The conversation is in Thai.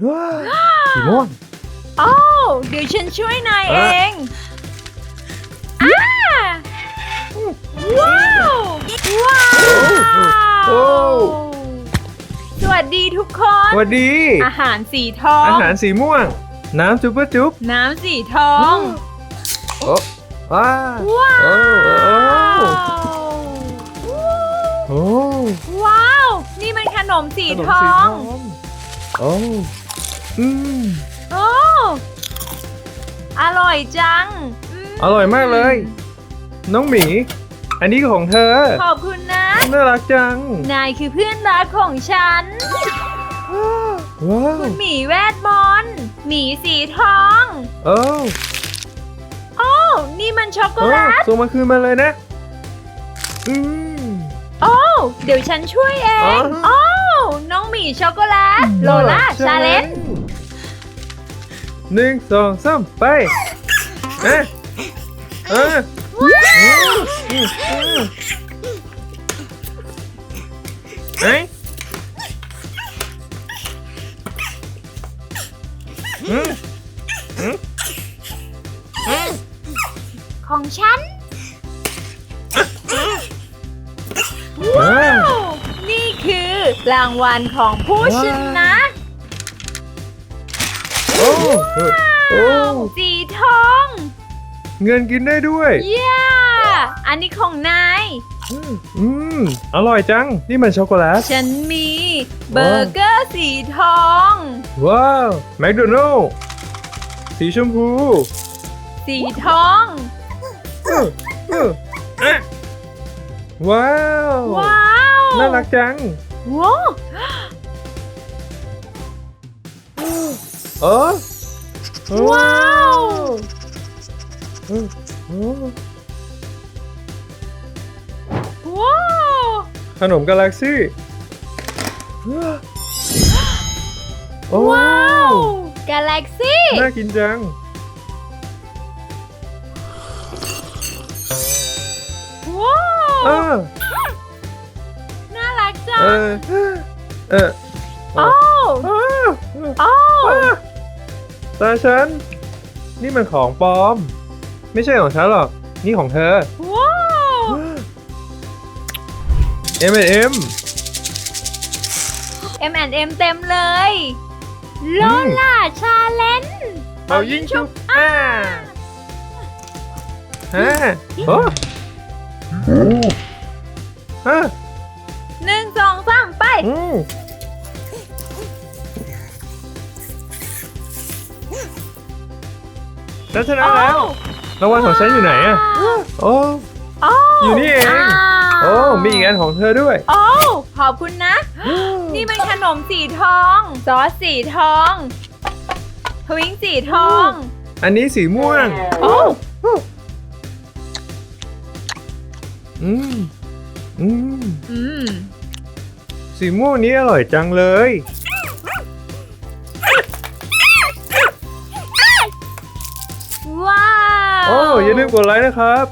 สีม่วงโอ้เดี๋ยวฉันช่วยนายเอเอองอ่าว้าว ว้าวโอ้สวัสดีทุกคน สวัสดี อาหารสีทอง อาหารสีม่วง น้ำจุ๊บปะจุ๊บน้ำสีทอง โอ้ว้าว้าโอ้โอ้วโอ้ว้าว นี่มันขนมสีขนมทอสีงโอ้ อืมโอ้อร่อยจังมอร่อยมากเลย น้องหมี อันนี้ก็ของเธอ ขอบคุณนะ น่ารักจัง นายคือเพื่อนรักของฉัน ว้าวคุณหมีแวดมนต์หมีสีทองโอ้โอ้ นี่มันช็อกโกโอ้แลต ส่งมาคืนมาเลยนะ อืม โอ้ เดี๋ยวฉันช่วยเอง อ๋อ โอ้ น้องหมีช็อกโกแลตโลล่าชาเลนจ์หนึ่งสองสามไปเอ๊ะเอ๊ะเอ๊ะอืมอืมของฉัน รางวัลของผู้ชนะโอ้โอ้สีทอง เงินกินได้ด้วยเย้อันนี้ของนาย อืมอร่อยจัง นี่มันช็อกโกแลต ฉันมีเบอร์เกอร์สีทอง ว้าวแมคโดนัลล์สีชมพู สีทองอื้ออื้ออะว้าว ว้าว น่ารักจัง ว้าวเออว้าวเออเออว้าวขนมกาแล็กซี่โอ้ว้าวกาแล็กซี่น่ากินจังว้าเอวอน่ารักจั เองอเออโอ้เออโอ้ตาฉัน นี่มันของปลอม ไม่ใช่ของฉันหรอก นี่ของเธอ ว้าว M&M M&M เต็มเลยโลล่าชาเลนจ์เป่ายิงชุบอ่าฮะโอ้ฮะหนึ่ง สองสามไป อืมฉันชนะแล้วรางวัลของฉันอยู่ไหนอะโอ้โอ้อยู่นี่เองาวโอ้มีอีกอันของเธอด้วย โอ้ขอบคุณนะ นี่มันขนมสีทองซอสสีทองทวิงสีทอง อันนี้สีม่วง โอ้อืมอืมอืม สีม่วงนี้อร่อยจังเลย ว้าว โอ้อย่าลืมกดไลค์นะครับ